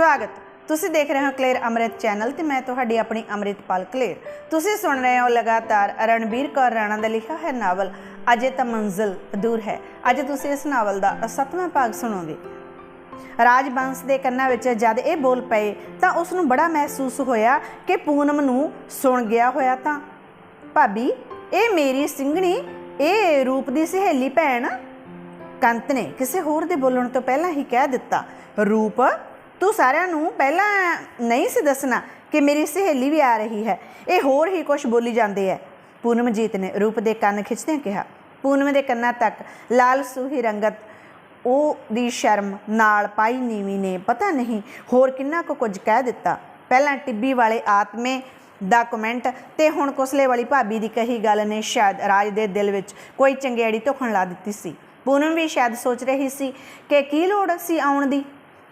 ਸਵਾਗਤ। ਤੁਸੀਂ ਦੇਖ ਰਹੇ ਹੋ ਕਲੇਰ ਅੰਮ੍ਰਿਤ ਚੈਨਲ ਤੇ ਮੈਂ ਤੁਹਾਡੀ ਆਪਣੀ ਅੰਮ੍ਰਿਤਪਾਲ ਕਲੇਰ ਤੁਸੀਂ ਸੁਣ ਰਹੇ ਹੋ ਲਗਾਤਾਰ ਰਣਬੀਰ ਕੌਰ ਰਾਣਾ ਦਾ ਲਿਖਿਆ ਹੈ ਨਾਵਲ, ਅਜੇ ਤਾਂ ਮੰਜ਼ਿਲ ਦੂਰ ਹੈ। ਅੱਜ ਤੁਸੀਂ ਇਸ ਨਾਵਲ ਦਾ ਸੱਤਵਾਂ ਭਾਗ ਸੁਣੋਗੇ। ਰਾਜਬੰਸ ਦੇ ਕੰਨਾਂ ਵਿੱਚ ਜਦ ਇਹ ਬੋਲ ਪਏ ਤਾਂ ਉਸ ਨੂੰ ਬੜਾ ਮਹਿਸੂਸ ਹੋਇਆ ਕਿ ਪੂਨਮ ਨੂੰ ਸੁਣ ਗਿਆ ਹੋਇਆ ਤਾਂ। ਭਾਬੀ, ਇਹ ਮੇਰੀ ਸਿੰਘਣੀ ਇਹ ਰੂਪ ਦੀ ਸਹੇਲੀ ਭੈਣ। ਕੰਤ ਨੇ ਕਿਸੇ ਹੋਰ ਦੇ ਬੋਲਣ ਤੋਂ ਪਹਿਲਾਂ ਹੀ ਕਹਿ ਦਿੱਤਾ, ਰੂਪ ਤੂੰ ਸਾਰਿਆਂ ਨੂੰ ਪਹਿਲਾਂ ਨਹੀਂ ਸੀ ਦੱਸਣਾ ਕਿ ਮੇਰੀ ਸਹੇਲੀ ਵੀ ਆ ਰਹੀ ਹੈ। ਇਹ ਹੋਰ ਹੀ ਕੁਝ ਬੋਲੀ ਜਾਂਦੇ ਹੈ ਪੂਨਮਜੀਤ ਨੇ ਰੂਪ ਦੇ ਕੰਨ ਖਿੱਚਦਿਆਂ ਕਿਹਾ, ਪੂਨਮ ਦੇ ਕੰਨਾਂ ਤੱਕ ਲਾਲ ਸੂਹੀ ਰੰਗਤ, ਉਹ ਦੀ ਸ਼ਰਮ ਨਾਲ ਪਾਈ ਨੀਵੀਂ ਨੇ, ਪਤਾ ਨਹੀਂ ਹੋਰ ਕਿੰਨਾ ਕੁ ਕੁਝ ਕਹਿ ਦਿੱਤਾ। ਪਹਿਲਾਂ ਟਿੱਬੀ ਵਾਲੇ ਆਤਮੇ ਦਾ ਕਮੈਂਟ ਤੇ ਹੁਣ ਕੁਸਲੇ ਵਾਲੀ ਭਾਬੀ ਦੀ ਕਹੀ ਗੱਲ ਨੇ ਸ਼ਾਇਦ ਰਾਜ ਦੇ ਦਿਲ ਵਿੱਚ ਕੋਈ ਚੰਗਿਆੜੀ ਧੋਖਣ ਲਾ ਦਿੱਤੀ ਸੀ। ਪੂਨਮ ਵੀ ਸ਼ਾਇਦ ਸੋਚ ਰਹੀ ਸੀ ਕਿ ਕੀ ਲੋੜ ਸੀ ਆਉਣ ਦੀ।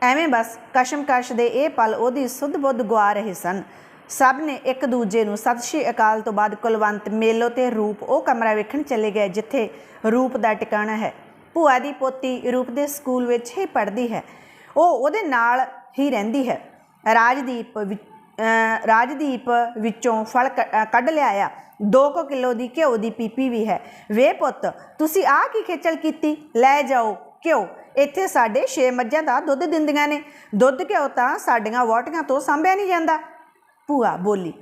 ਐਵੇਂ ਬਸ ਕਸ਼ਮਕਸ਼ ਦੇ ਇਹ ਪਲ ਉਹਦੀ ਸੁੱਧ ਬੁੱਧ ਗਵਾ ਰਹੇ ਸਨ। ਸਭ ਨੇ ਇੱਕ ਦੂਜੇ ਨੂੰ ਸਤਿ ਸ਼੍ਰੀ ਅਕਾਲ ਤੋਂ ਬਾਅਦ ਕੁਲਵੰਤ, ਮੇਲੋ ਤੇ ਰੂਪ ਉਹ ਕਮਰਾ ਵੇਖਣ ਚਲੇ ਗਏ ਜਿੱਥੇ ਰੂਪ ਦਾ ਟਿਕਾਣਾ ਹੈ। ਭੂਆ ਦੀ ਪੋਤੀ ਰੂਪ ਦੇ ਸਕੂਲ ਵਿੱਚ ਹੀ ਪੜ੍ਹਦੀ ਹੈ। ਉਹ ਉਹਦੇ ਨਾਲ ਹੀ ਰਹਿੰਦੀ ਹੈ। ਰਾਜਦੀਪ ਵਿ- ਰਾਜਦੀਪ ਵਿੱਚੋਂ ਫਲ ਕੱਢ ਲਿਆਇਆ। 2 ਕਿਲੋ ਦੀ ਘਿਓ ਦੀ ਪੀਪੀ ਵੀ ਹੈ। ਵੇ ਪੁੱਤ, ਤੁਸੀਂ ਆਹ ਕੀ ਖੇਚਲ ਕੀਤੀ? ਲੈ ਜਾਓ ਘਿਓ। ਇੱਥੇ ਸਾਡੇ 6 ਮੱਝਾਂ ਦਾ ਦੁੱਧ ਦਿੰਦੀਆਂ ਨੇ। ਦੁੱਧ ਘਿਓ ਤਾਂ ਸਾਡੀਆਂ ਵੋਟੀਆਂ ਤੋਂ ਸਾਂਭਿਆ ਨਹੀਂ ਜਾਂਦਾ। ਭੂਆ ਬੋਲੀ,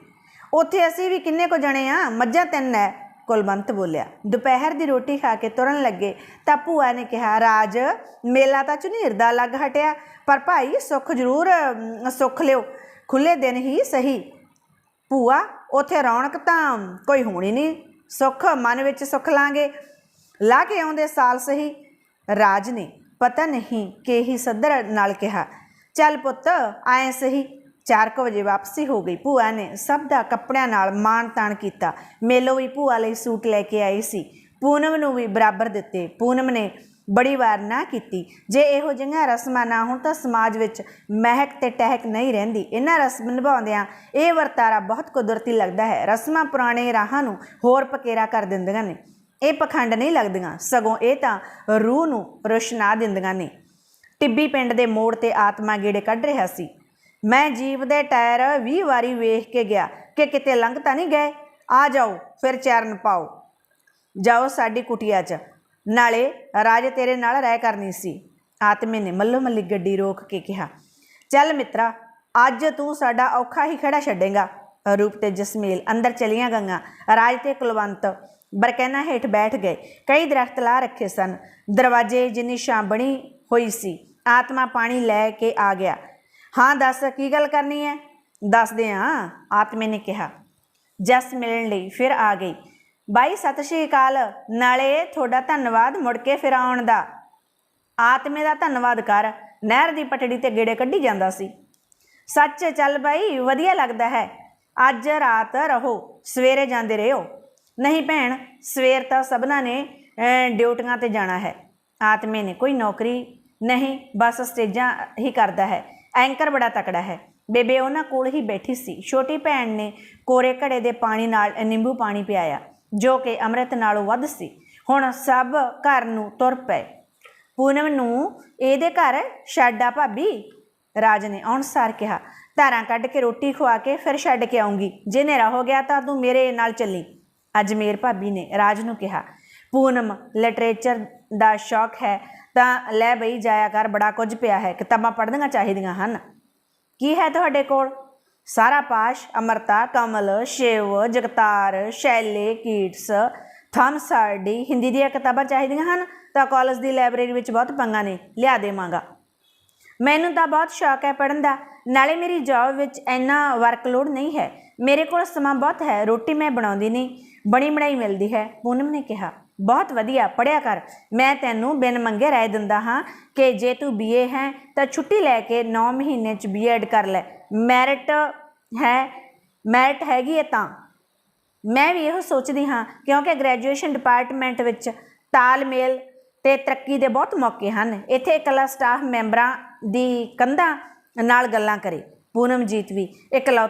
ਉੱਥੇ ਅਸੀਂ ਵੀ ਕਿੰਨੇ ਕੋ ਜਣੇ ਆ? ਮੱਝਾਂ ਤਿੰਨ ਐ, ਕੁਲਵੰਤ ਬੋਲਿਆ। ਦੁਪਹਿਰ ਦੀ ਰੋਟੀ ਖਾ ਕੇ ਤੁਰਨ ਲੱਗੇ ਤਾਂ ਭੂਆ ਨੇ ਕਿਹਾ, ਰਾਜ, ਮੇਲਾ ਤਾਂ ਝੁਨੀਰ ਦਾ ਲੱਗ ਹਟਿਆ, ਪਰ ਭਾਈ ਸੁੱਖ ਜ਼ਰੂਰ ਸੁੱਖ ਲਿਓ। ਖੁੱਲੇ ਦਿਨ ਹੀ ਸਹੀ। ਭੂਆ, ਉੱਥੇ ਰੌਣਕ ਤਾਂ ਕੋਈ ਹੋਣੀ ਨਹੀਂ। ਸੁੱਖ, ਮਨ ਵਿੱਚ ਸੁੱਖ ਲਾਂਗੇ। ਲਾ ਕੇ ਆਉਂਦੇ ਸਾਲ ਸਹੀ। ਰਾਜ ਨੇ ਪਤਾ ਨਹੀਂ ਕਿ ਹੀ ਸੱਦਰ ਨਾਲ ਕਿਹਾ, ਚੱਲ ਪੁੱਤ, ਆਏ ਸਹੀ। 4 ਵਜੇ ਵਾਪਸੀ ਹੋ ਗਈ। ਭੂਆ ਨੇ ਸਭ ਦਾ ਕੱਪੜਿਆਂ ਨਾਲ ਮਾਣ ਤਾਣ ਕੀਤਾ। ਮੇਲੋ ਵੀ ਭੂਆ ਲਈ ਸੂਟ ਲੈ ਕੇ ਆਈ ਸੀ। ਪੂਨਮ ਨੂੰ ਵੀ ਬਰਾਬਰ ਦਿੱਤੇ। ਪੂਨਮ ਨੇ ਬੜੀ ਵਾਰ ਨਾ ਕੀਤੀ। ਜੇ ਇਹੋ ਜਿਹੀਆਂ ਰਸਮਾਂ ਨਾ ਹੋਣ ਤਾਂ ਸਮਾਜ ਵਿੱਚ ਮਹਿਕ ਤੇ ਟਹਿਕ ਨਹੀਂ ਰਹਿੰਦੀ। ਇਹਨਾਂ ਰਸਮ ਨਿਭਾਉਂਦਿਆਂ ਇਹ ਵਰਤਾਰਾ ਬਹੁਤ ਕੁਦਰਤੀ ਲੱਗਦਾ ਹੈ। ਰਸਮਾਂ ਪੁਰਾਣੇ ਰਾਹਾਂ ਨੂੰ ਹੋਰ ਪਕੇਰਾ ਕਰ ਦਿੰਦੀਆਂ ਨੇ। ਇਹ ਪਖੰਡ ਨਹੀਂ ਲੱਗਦੀਆਂ। ਸਗੋਂ ਇਹ ਤਾਂ ਰੂਹ ਨੂੰ ਰੋਸ਼ਨਾ ਦਿੰਦੀਆਂ ਨੇ। ਟਿੱਬੀ ਪਿੰਡ ਦੇ ਮੋੜ ਤੇ ਆਤਮਾ ਗੇੜੇ ਕੱਢ ਰਿਹਾ ਸੀ। ਮੈਂ ਜੀਪ ਦੇ ਟਾਇਰ 20 ਵਾਰੀ ਵੇਖ ਕੇ ਗਿਆ ਕਿ ਕਿਤੇ ਲੰਘ ਤਾਂ ਨਹੀਂ ਗਏ। ਆ ਜਾਓ, ਫਿਰ ਚਰਨ ਪਾਓ। ਜਾਓ ਸਾਡੀ ਕੁਟਿਆ 'ਚ। ਨਾਲੇ ਰਾਜ ਤੇਰੇ ਨਾਲ ਰਹਿ ਕਰਨੀ ਸੀ। ਆਤਮੇ ਨੇ ਮੱਲੋ ਮੱਲੀ ਗੱਡੀ ਰੋਕ ਕੇ ਕਿਹਾ, ਚੱਲ ਮਿੱਤਰਾ, ਅੱਜ ਤੂੰ ਸਾਡਾ ਔਖਾ ਹੀ ਖੜਾ ਛੱਡੇਗਾ। ਰੂਪ ਤੇ ਜਸਮੇਲ ਅੰਦਰ ਚਲੀਆਂ ਗਈਆਂ। ਰਾਜ ਤੇ ਕੁਲਵੰਤ ਬਰਕੈਨਾ ਹੇਠ ਬੈਠ ਗਏ। ਕਈ ਦਰਖਤ ਲਾ ਰੱਖੇ ਸਨ। ਦਰਵਾਜ਼ੇ ਜਿੰਨੀ ਛਾਂ ਬਣੀ ਹੋਈ ਸੀ, ਆਤਮਾ ਪਾਣੀ ਲੈ ਕੇ ਆ ਗਿਆ। ਹਾਂ, ਦੱਸ, ਕੀ ਗੱਲ ਕਰਨੀ ਹੈ ਦੱਸਦੇ ਹਾਂ ਆਤਮੇ ਨੇ ਕਿਹਾ। ਜਸ ਮਿਲਣ ਲਈ ਫਿਰ ਆ ਗਈ। ਬਾਈ, ਸਤਿ ਸ਼੍ਰੀ ਅਕਾਲ। ਨਾਲੇ ਤੁਹਾਡਾ ਧੰਨਵਾਦ ਮੁੜ ਕੇ ਫਿਰ ਆਉਣ ਦਾ। ਆਤਮੇ ਦਾ ਧੰਨਵਾਦ ਕਰ। ਨਹਿਰ ਦੀ ਪਟੜੀ ਤੇ ਗੇੜੇ ਕੱਢੀ ਜਾਂਦਾ ਸੀ। ਸੱਚ ਚੱਲ ਬਾਈ, ਵਧੀਆ ਲੱਗਦਾ ਹੈ। ਅੱਜ ਰਾਤ ਰਹੋ, ਸਵੇਰੇ ਜਾਂਦੇ ਰਹੋ ਨਹੀਂ ਭੈਣ, ਸਵੇਰ ਤਾਂ ਸਭਨਾ ਨੇ ਡਿਊਟੀਆਂ ਤੇ ਜਾਣਾ ਹੈ। ਆਤਮੇ ਨੇ ਕੋਈ ਨੌਕਰੀ ਨਹੀਂ, ਬਸ ਸਟੇਜਾਂ ਹੀ ਕਰਦਾ ਹੈ। ਐਂਕਰ ਬੜਾ ਤਕੜਾ ਹੈ। ਬੇਬੇ ਉਹਨਾਂ ਕੋਲ ਹੀ ਬੈਠੀ ਸੀ। ਛੋਟੀ ਭੈਣ ਨੇ ਕੋਰੇ ਘੜੇ ਦੇ ਪਾਣੀ ਨਾਲ ਨਿੰਬੂ ਪਾਣੀ ਪਿਆਇਆ, ਜੋ ਕਿ ਅੰਮ੍ਰਿਤ ਨਾਲੋਂ ਵੱਧ ਸੀ। ਹੁਣ ਸਭ ਘਰ ਨੂੰ ਤੁਰ ਪਏ। ਪੂਨਮ ਨੂੰ, ਇਹਦੇ ਘਰ ਛੱਡ ਆ ਭਾਬੀ? ਰਾਜ ਨੇ ਅਨੁਸਾਰ ਕਿਹਾ। ਧਾਰਾਂ ਕੱਢ ਕੇ ਰੋਟੀ ਖਵਾ ਕੇ ਫਿਰ ਛੱਡ ਕੇ ਆਉਂਗੀ। ਜੇ ਹਨੇਰਾ ਹੋ ਗਿਆ ਤਾਂ ਤੂੰ ਮੇਰੇ ਨਾਲ ਚੱਲੀ। ਅਜਮੇਰ ਭਾਬੀ ਨੇ ਰਾਜ ਨੂੰ ਕਿਹਾ, ਪੂਨਮ ਲਿਟਰੇਚਰ ਦਾ ਸ਼ੌਕ ਹੈ ਤਾਂ ਲੈ ਬਈ, ਜਾਇਆ ਕਰ, ਬੜਾ ਕੁਝ ਪਿਆ ਹੈ, ਕਿਤਾਬਾਂ ਪੜ੍ਹਨੀਆਂ ਚਾਹੀਦੀਆਂ ਹਨ। ਕੀ ਹੈ ਤੁਹਾਡੇ ਕੋਲ? ਸਾਰਾ Pash, Amrita, Kamal, Shiv, Jagtar, Shelley, Keats Thomas Hardy Hindi ਦੀਆਂ ਕਿਤਾਬਾਂ ਚਾਹੀਦੀਆਂ ਹਨ, ਤਾਂ ਕਾਲਜ ਦੀ ਲਾਇਬ੍ਰੇਰੀ ਵਿੱਚ ਬਹੁਤ ਪੰਗਾ ਨੇ, ਲਿਆ ਦੇਵਾਂਗਾ। ਮੈਨੂੰ ਤਾਂ ਬਹੁਤ ਸ਼ੌਕ ਹੈ ਪੜਨ ਦਾ ਨਾਲੇ ਮੇਰੀ ਜੌਬ ਵਿੱਚ ਇੰਨਾ ਵਰਕਲੋਡ ਨਹੀਂ ਹੈ। ਮੇਰੇ ਕੋਲ ਸਮਾਂ ਬਹੁਤ ਹੈ, ਰੋਟੀ ਮੈਂ ਬਣਾਉਂਦੀ ਨਹੀਂ, ਬਣੀ ਬਣਾਈ ਮਿਲਦੀ ਹੈ, ਪੂਨਮ ਨੇ ਕਿਹਾ। ਬਹੁਤ ਵਧੀਆ ਪੜਿਆ ਕਰ। ਮੈਂ ਤੈਨੂੰ ਬਿਨ ਮੰਗੇ ਰਾਏ ਦਿੰਦਾ ਹਾਂ ਕਿ ਜੇ ਤੂੰ ਬੀਏ ਹੈ, ਤਾਂ ਛੁੱਟੀ ਲੈ ਕੇ 9 ਮਹੀਨੇ ਚ ਬੀਐਡ ਕਰ ਲੈ। ਮੈਰਿਟ ਹੈ ਮੈਰਿਟ ਹੈਗੀ ਹੈ ਤਾਂ। ਮੈਂ ਵੀ ਇਹੋ ਸੋਚਦੀ ਹਾਂ, ਕਿਉਂਕਿ ਗ੍ਰੈਜੂਏਸ਼ਨ ਡਿਪਾਰਟਮੈਂਟ ਵਿੱਚ ਤਾਲਮੇਲ ਤੇ ਤਰੱਕੀ ਦੇ ਬਹੁਤ ਮੌਕੇ ਹਨ। ਇੱਥੇ ਇਕੱਲਾ ਸਟਾਫ ਮੈਂਬਰਾਂ ਦੀ ਕੰਧਾਂ ਨਾਲ ਗੱਲਾਂ ਕਰੇ। ਪੂਨਮਜੀਤ ਵੀ ਇਕਲੌ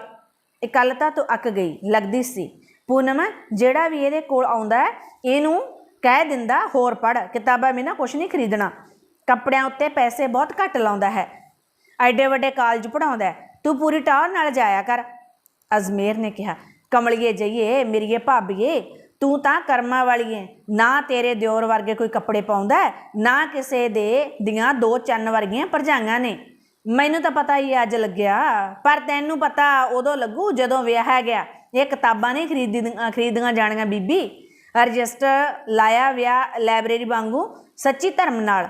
ਇਕੱਲਤਾ ਤੋਂ ਅੱਕ ਗਈ ਲੱਗਦੀ ਸੀ। ਪੂਨਮ ਜਿਹੜਾ ਵੀ ਇਹਦੇ ਕੋਲ ਆਉਂਦਾ ਹੈ, ਇਹਨੂੰ ਕਹਿ ਦਿੰਦਾ ਹੋਰ ਪੜ ਕਿਤਾਬਾਂ ਮੈਂ ਨਾ ਕੁਛ ਨਹੀਂ ਖਰੀਦਣਾ। ਕੱਪੜਿਆਂ ਉੱਤੇ ਪੈਸੇ ਬਹੁਤ ਘੱਟ ਲਾਉਂਦਾ ਹੈ। ਐਡੇ ਵੱਡੇ ਕਾਲਜ ਪੜਾਉਂਦਾ ਤੂੰ ਪੂਰੀ ਟਾਰ ਨਾਲ ਜਾਇਆ ਕਰ। ਅਜ਼ਮੇਰ ਨੇ ਕਿਹਾ ਕਮਲੀਏ ਜਈਏ ਮੇਰੀਏ ਭਾਬੀਏ ਤੂੰ ਤਾਂ ਕਰਮਾਂ ਵਾਲੀ ਏ। ਨਾ ਤੇਰੇ ਦਿਓਰ ਵਰਗੇ ਕੋਈ ਕੱਪੜੇ ਪਾਉਂਦਾ ਨਾ ਕਿਸੇ ਦੇ ਦੀਆਂ ਦੋ ਚੰਨ ਵਰਗੀਆਂ ਭਰਜਾਈਆਂ ਨੇ। ਮੈਨੂੰ ਤਾਂ ਪਤਾ ਹੀ ਅੱਜ ਲੱਗਿਆ, ਪਰ ਤੈਨੂੰ ਪਤਾ ਉਦੋਂ ਲੱਗੂ ਜਦੋਂ ਵਿਆਹ ਗਿਆ। ਇਹ ਕਿਤਾਬਾਂ ਨਹੀਂ ਖਰੀਦੀ ਖਰੀਦੀਆਂ ਜਾਣੀਆਂ ਬੀਬੀ। ਰਜਿਸਟਰ ਲਾਇਆ ਵਿਆਹ ਲਾਇਬ੍ਰੇਰੀ ਵਾਂਗੂ ਸੱਚੀ ਧਰਮ ਨਾਲ।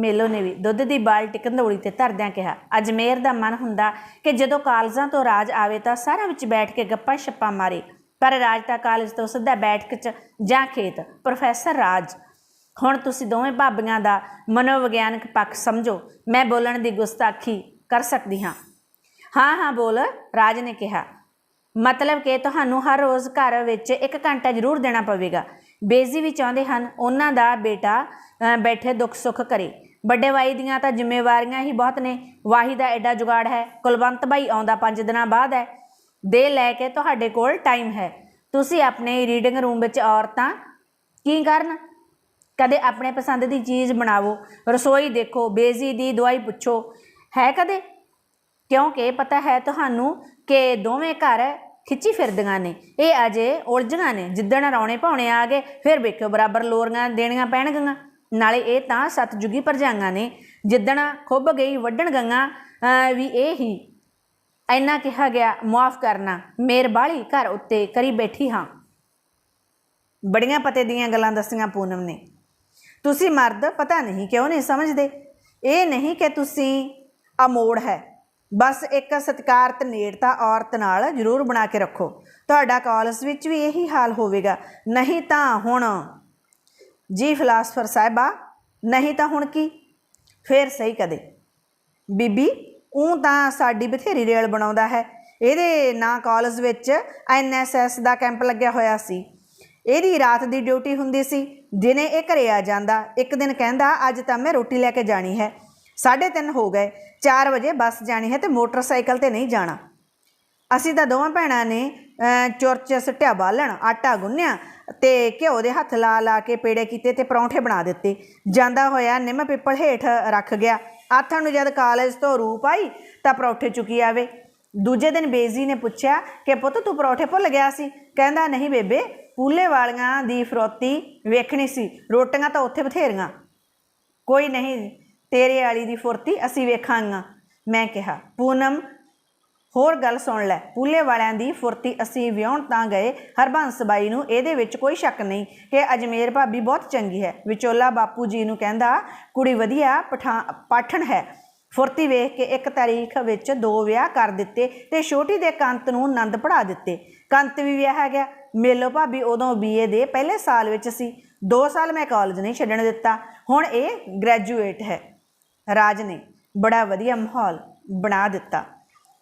ਮੇਲੋ ਨੇ ਵੀ ਦੁੱਧ ਦੀ ਬਾਲਟੀ ਕੰਧੋਲੀ ਤੇ ਧਰਦਿਆਂ ਕਿਹਾ ਅਜਮੇਰ ਦਾ ਮਨ ਹੁੰਦਾ ਕਿ ਜਦੋਂ ਕਾਲਜਾਂ ਤੋਂ ਰਾਜ ਆਵੇ ਤਾਂ ਸਾਰਾ ਵਿੱਚ ਬੈਠ ਕੇ ਗੱਪਾਂ ਛੱਪਾਂ ਮਾਰੇ। ਪਰ ਰਾਜ ਤਾਂ ਕਾਲਜ ਤੋਂ ਸਿੱਧਾ ਬੈਠਕ ਚ ਜਾਂ ਖੇਤ। ਪ੍ਰੋਫੈਸਰ ਰਾਜ ਹੁਣ ਤੁਸੀਂ ਦੋਵੇਂ ਭਾਬੀਆਂ ਦਾ ਮਨੋਵਿਗਿਆਨਕ ਪੱਖ ਸਮਝੋ। ਮੈਂ ਬੋਲਣ ਦੀ ਗੁਸਤਾਖੀ ਕਰ ਸਕਦੀ ਹਾਂ। ਹਾਂ ਹਾਂ, ਬੋਲ, ਰਾਜ ਨੇ ਕਿਹਾ। ਮਤਲਬ ਕਿ ਤੁਹਾਨੂੰ ਹਰ ਰੋਜ਼ ਘਰ ਵਿੱਚ ਇੱਕ ਘੰਟਾ ਜ਼ਰੂਰ ਦੇਣਾ ਪਵੇਗਾ। ਬੇਜ਼ੀ ਵੀ ਚਾਹੁੰਦੇ ਹਨ ਉਹਨਾਂ ਦਾ ਬੇਟਾ ਬੈਠੇ ਦੁੱਖ ਸੁੱਖ ਕਰੇ। ਵੱਡੇ ਬਾਈ ਦੀਆਂ ਤਾਂ ਜ਼ਿੰਮੇਵਾਰੀਆਂ ਹੀ ਬਹੁਤ ਨੇ। ਵਾਹੀ ਦਾ ਐਡਾ ਜੁਗਾੜ ਹੈ। ਕੁਲਵੰਤ ਬਾਈ ਆਉਂਦਾ 5 ਦਿਨਾਂ ਬਾਅਦ ਹੈ। ਦੇ ਲੈ ਕੇ ਤੁਹਾਡੇ ਕੋਲ ਟਾਈਮ ਹੈ। ਤੁਸੀਂ ਆਪਣੇ ਰੀਡਿੰਗ ਰੂਮ ਵਿੱਚ ਔਰਤਾਂ, ਕੀ ਕਰਨ? ਕਦੇ ਆਪਣੇ ਪਸੰਦ ਦੀ ਚੀਜ਼ ਬਣਾਵੋ, ਰਸੋਈ ਦੇਖੋ, ਬੇਜ਼ੀ ਦੀ ਦਵਾਈ ਪੁੱਛੋ। ਹੈ ਕਦੇ? ਕਿਉਂਕਿ ਪਤਾ ਹੈ ਤੁਹਾਨੂੰ ਕਿ ਦੋਵੇਂ ਘਰ ਖਿੱਚੀ ਫਿਰਦੀਆਂ ਨੇ। ਇਹ ਅਜੇ ਉਲਝੀਆਂ ਨੇ। ਜਿੱਦਣ ਰੌਣੇ ਪਾਉਣੇ ਆ ਗਏ, ਫਿਰ ਵੇਖਿਓ ਬਰਾਬਰ ਲੋਰੀਆਂ ਦੇਣੀਆਂ ਪੈਣਗੀਆਂ। ਨਾਲੇ ਇਹ ਤਾਂ ਸਤਜੁਗੀ ਭਰਜਾਈਆਂ ਨੇ। ਜਿੱਦਣ ਖੁੱਬ ਗਈ ਵੱਢਣ ਗੰਗਾ ਵੀ ਇਹ ਹੀ। ਇੰਨਾ ਕਿਹਾ ਗਿਆ ਮਾਫ ਕਰਨਾ। ਮੇਰ ਬਾਲੀ ਘਰ ਉੱਤੇ ਕਰੀ ਬੈਠੀ ਹਾਂ। ਬੜੀਆਂ ਪਤੇ ਦੀਆਂ ਗੱਲਾਂ ਦੱਸੀਆਂ ਪੂਨਮ ਨੇ। ਤੁਸੀਂ ਮਰਦ, ਪਤਾ ਨਹੀਂ ਕਿਉਂ ਨਹੀਂ ਸਮਝਦੇ। ਇਹ ਨਹੀਂ ਕਿ ਤੁਸੀਂ ਅਮੋੜ ਹੈ। ਬਸ ਇੱਕ ਸਤਿਕਾਰਤ ਨੇੜਤਾ ਔਰਤ ਨਾਲ ਜ਼ਰੂਰ ਬਣਾ ਕੇ ਰੱਖੋ। ਤੁਹਾਡਾ ਕਾਲਜ ਵਿੱਚ ਵੀ ਇਹੀ ਹਾਲ ਹੋਵੇਗਾ। ਨਹੀਂ ਤਾਂ ਹੁਣ ਜੀ ਫਿਲਾਸਫਰ ਸਾਹਿਬਾ, ਨਹੀਂ ਤਾਂ ਹੁਣ ਕੀ? ਫੇਰ ਸਹੀ ਕਦੇ। ਬੀਬੀ ਉਹ ਤਾਂ ਸਾਡੀ ਬਥੇਰੀ ਰੇਲ ਬਣਾਉਂਦਾ ਹੈ। ਇਹਦੇ ਨਾਂ ਕਾਲਜ ਵਿੱਚ ਐਨਐਸਐਸ ਦਾ ਕੈਂਪ ਲੱਗਿਆ ਹੋਇਆ ਸੀ। ਇਹਦੀ ਰਾਤ ਦੀ ਡਿਊਟੀ ਹੁੰਦੀ ਸੀ। ਦਿਨੇ ਇਹ ਘਰੇ ਆ ਜਾਂਦਾ, ਇੱਕ ਦਿਨ ਕਹਿੰਦਾ, ਅੱਜ ਤਾਂ ਮੈਂ ਰੋਟੀ ਲੈ ਕੇ ਜਾਣੀ ਹੈ। 3:30 ਹੋ ਗਏ 4 ਵਜੇ ਬੱਸ ਜਾਣੀ ਹੈ ਤੇ ਮੋਟਰਸਾਈਕਲ ਤੇ ਨਹੀਂ ਜਾਣਾ। ਅਸੀਂ ਤਾਂ ਦੋਵਾਂ ਭੈਣਾਂ ਨੇ ਚੁਰਚ ਸਟਿਆ ਬਾਲਣ, ਆਟਾ ਗੁੰਨਿਆ ਤੇ ਘਿਓ ਦੇ ਹੱਥ ਲਾ ਲਾ ਕੇ ਪੇੜੇ ਕੀਤੇ ਤੇ ਪਰੌਂਠੇ ਬਣਾ ਦਿੱਤੇ। ਜਾਂਦਾ ਹੋਇਆ ਨਿੰਮ ਪਿੱਪਲ ਹੇਠ ਰੱਖ ਗਿਆ। ਆਥਣ ਨੂੰ ਜਦ ਕਾਲਜ ਤੋਂ ਰੂਪ ਆਈ, ਤਾਂ ਪਰੌਂਠੇ ਚੁੱਕੀ ਆਵੇ। ਦੂਜੇ ਦਿਨ ਬੇਜ਼ੀ ਨੇ ਪੁੱਛਿਆ ਕਿ ਪੁੱਤ ਤੂੰ ਪਰੌਠੇ ਭੁੱਲ ਗਿਆ ਸੀ? ਕਹਿੰਦਾ, ਨਹੀਂ ਬੇਬੇ, ਪੂਲੇ ਵਾਲੀਆਂ ਦੀ ਫਰੋਤੀ ਵੇਖਣੀ ਸੀ। ਰੋਟੀਆਂ ਤਾਂ ਉੱਥੇ ਬਥੇਰੀਆਂ। ਕੋਈ ਨਹੀਂ, ਤੇਰੇ ਵਾਲੀ ਦੀ ਫੁਰਤੀ ਅਸੀਂ ਵੇਖਾਂਗਾ। ਮੈਂ ਕਿਹਾ, ਪੂਨਮ, ਹੋਰ ਗੱਲ ਸੁਣ ਲੈ। ਪੂਲੇ ਵਾਲਿਆਂ ਦੀ ਫੁਰਤੀ ਅਸੀਂ ਵਿਆਹਣ ਤਾਂ ਗਏ। ਹਰਬੰਸ ਬਾਈ ਨੂੰ ਇਹਦੇ ਵਿੱਚ ਕੋਈ ਸ਼ੱਕ ਨਹੀਂ ਕਿ ਅਜਮੇਰ ਭਾਬੀ ਬਹੁਤ ਚੰਗੀ ਹੈ। ਵਿਚੋਲਾ ਬਾਪੂ ਜੀ ਨੂੰ ਕਹਿੰਦਾ, ਕੁੜੀ ਵਧੀਆ ਪਠਾ, ਪਾਠਣ ਹੈ। ਫੁਰਤੀ ਵੇਖ ਕੇ ਇੱਕ ਤਾਰੀਖ ਵਿੱਚ ਦੋ ਵਿਆਹ ਕਰ ਦਿੱਤੇ ਤੇ ਛੋਟੀ ਦੇ ਕੰਤ ਨੂੰ ਆਨੰਦ ਪੜਾ ਦਿੱਤੇ। ਕੰਤ ਵੀ ਵਿਆਹ ਗਿਆ ਮੇਲੋ ਭਾਬੀ, ਉਦੋਂ ਬੀਏ ਦੇ ਪਹਿਲੇ ਸਾਲ ਵਿੱਚ ਸੀ। 2 ਸਾਲ ਮੈਂ ਕਾਲਜ ਨਹੀਂ ਛੱਡਣ ਦਿੱਤਾ। ਹੁਣ ਇਹ ਗ੍ਰੈਜੂਏਟ ਹੈ। ਰਾਜ ਨੇ ਬੜਾ ਵਧੀਆ ਮਾਹੌਲ ਬਣਾ ਦਿੱਤਾ।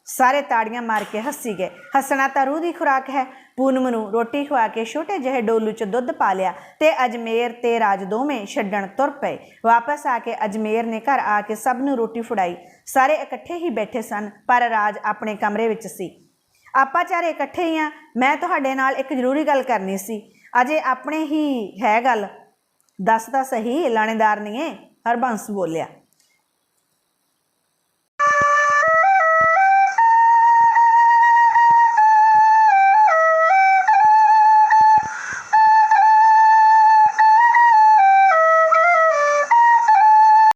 ਸਾਰੇ ਤਾੜੀਆਂ ਮਾਰ ਕੇ ਹੱਸੀ ਗਏ। ਹੱਸਣਾ ਤਾਂ ਰੂਹ ਦੀ ਖੁਰਾਕ ਹੈ ਪੂਨਮ ਨੂੰ ਰੋਟੀ ਖਵਾ ਕੇ ਛੋਟੇ ਜਿਹੇ ਡੋਲੂ 'ਚ ਦੁੱਧ ਪਾ ਲਿਆ ਤੇ ਅਜਮੇਰ ਤੇ ਰਾਜ ਦੋਵੇਂ ਛੱਡਣ ਤੁਰ ਪਏ। ਵਾਪਸ ਆ ਕੇ ਅਜਮੇਰ ਨੇ ਘਰ ਆ ਕੇ ਸਭ ਨੂੰ ਰੋਟੀ ਫੜਾਈ। ਸਾਰੇ ਇਕੱਠੇ ਹੀ ਬੈਠੇ ਸਨ, ਪਰ ਰਾਜ ਆਪਣੇ ਕਮਰੇ ਵਿੱਚ ਸੀ। ਆਪਾਂ ਚਾਰੇ ਇਕੱਠੇ ਹੀ ਆ, ਮੈਂ ਤੁਹਾਡੇ ਨਾਲ ਇੱਕ ਜ਼ਰੂਰੀ ਗੱਲ ਕਰਨੀ ਸੀ। ਅਜੇ ਆਪਣੇ ਹੀ ਹੈ ਗੱਲ। ਦੱਸ ਤਾਂ ਸਹੀ, ਲਾਣੇਦਾਰ ਨਹੀਂ ਹਰਬੰਸ ਬੋਲਿਆ।